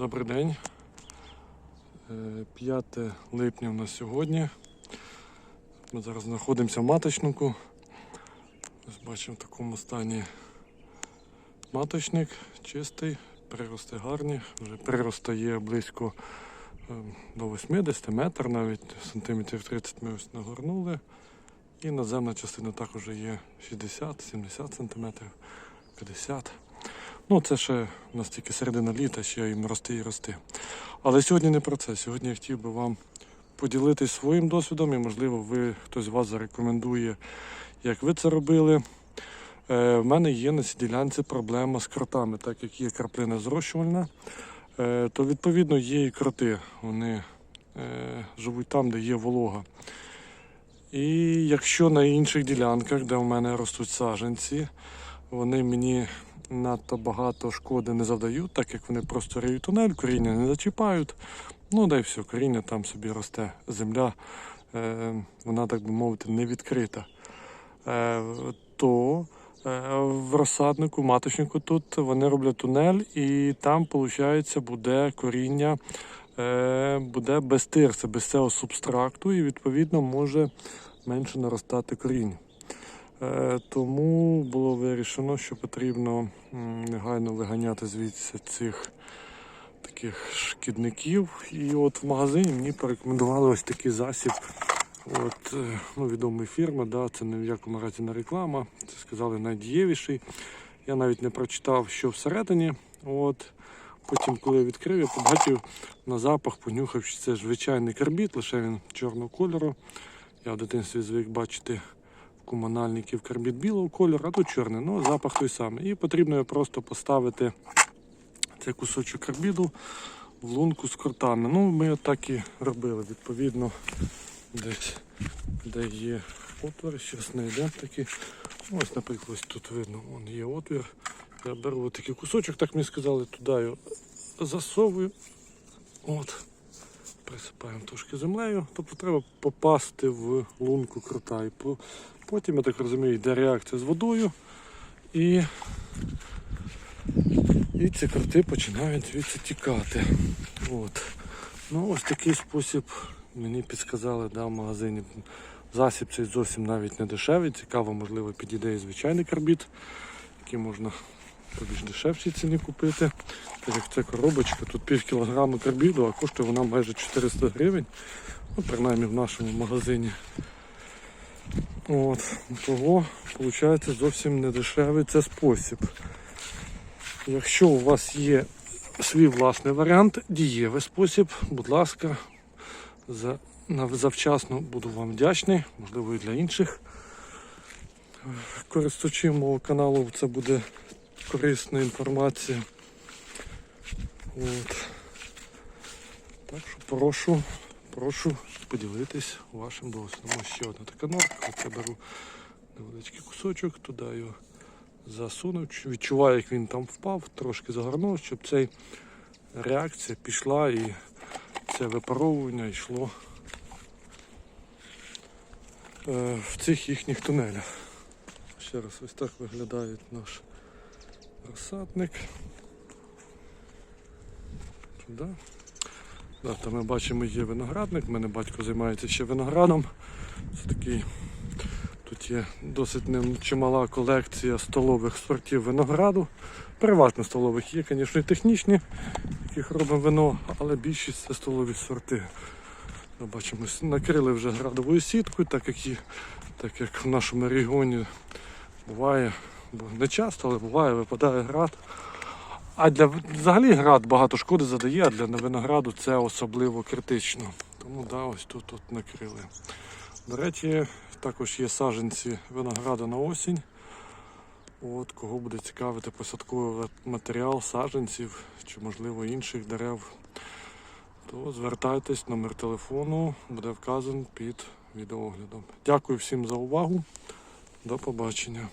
Добрий день. Е, 5 липня у нас сьогодні. Ми зараз знаходимося в маточнику. Ось бачимо в такому стані маточник чистий, прирости гарні. Вже прирости є близько е, до 80 метр, навіть сантиметрів 30 ми ось нагорнули. І наземна частина також є 60-70 сантиметрів, 50 Ну, це ще у нас тільки середина літа, ще їм рости і рости. Але сьогодні не про це. Сьогодні я хотів би вам поділитись своїм досвідом і, можливо, ви хтось з вас зарекомендує, як ви це робили. Е, в мене є на цій ділянці проблема з кротами, так як є краплина зрощувальна, е, то відповідно є і кроти. Вони е, живуть там, де є волога. І якщо на інших ділянках, де в мене ростуть саджанці, вони мені надто багато шкоди не завдають, так як вони просто риють тунель, коріння не зачіпають. Ну да й все, коріння там собі росте. Земля, е, вона, так би мовити, не відкрита. Е, то е, в розсаднику, маточнику тут вони роблять тунель, і там, виходить, буде коріння, е, буде без тирси, без цього субстракту, і відповідно може менше наростати коріння. Е, Тому було вирішено, що потрібно негайно виганяти звідси цих таких шкідників. І от в магазині мені порекомендували ось такий засіб. От, е, ну, відомої фірми, да, це ні в якому разі не реклама. Це сказали найдієвіший. Я навіть не прочитав, що всередині. От. Потім, коли я відкрив, я побачив на запах, понюхав, що це звичайний карбід, лише він чорного кольору. Я в дитинстві звик бачити комунальників карбід білого кольору, а тут чорний. Ну, запах той самий. І потрібно просто поставити цей кусочок карбіду в лунку з кротами. Ну, ми так і робили. Відповідно, десь де є отвір, зараз знайдемо такий. Ось, наприклад, ось тут видно, вон є отвір. Я беру такий кусочок, так мені сказали, туди його засовую. От. Присипаємо трошки землею. Тобто треба попасти в лунку крота. І потім, я так розумію, йде реакція з водою. І, і ці кроти починають звідси тікати. От. Ну, ось такий спосіб мені підсказали да, в магазині. Засіб цей зовсім навіть не дешевий. Цікаво, можливо, підійде і звичайний карбід, який можна по більш дешевшій ціні купити. Так як це коробочка, тут пів кілограма карбіду, а коштує вона майже 400 гривень. Ну, принаймні в нашому магазині. От, того, виходить, зовсім не дешевий це спосіб. Якщо у вас є свій власний варіант, дієвий спосіб, будь ласка, за, завчасно буду вам вдячний, можливо і для інших користувачів мого каналу це буде корисна інформація. От. Так що прошу, прошу поділитись вашим досвідом. Ось ще одна така норка. Я беру невеличкий кусочок, туди його засунув. Відчуваю, як він там впав, трошки загорнув, щоб цей реакція пішла і це випаровування йшло е, в цих їхніх тунелях. Ще раз ось так виглядає наш розсадник. Туди. Да, там ми бачимо є виноградник. У мене батько займається ще виноградом. Це такий. Тут є досить чимала колекція столових сортів винограду. Переважно столових є, звісно, і технічні, яких робимо вино, але більшість це столові сорти. Ми бачимо, накрили вже градовою сіткою, так як, і, так як в нашому регіоні буває, не часто, але буває, випадає град. А для взагалі град багато шкоди задає, а для винограду це особливо критично. Тому да, ось тут, тут накрили. До речі, також є саджанці винограду на осінь. От, кого буде цікавити посадковий матеріал саджанців чи, можливо, інших дерев, то звертайтесь, номер телефону буде вказаний під відеооглядом. Дякую всім за увагу. До побачення.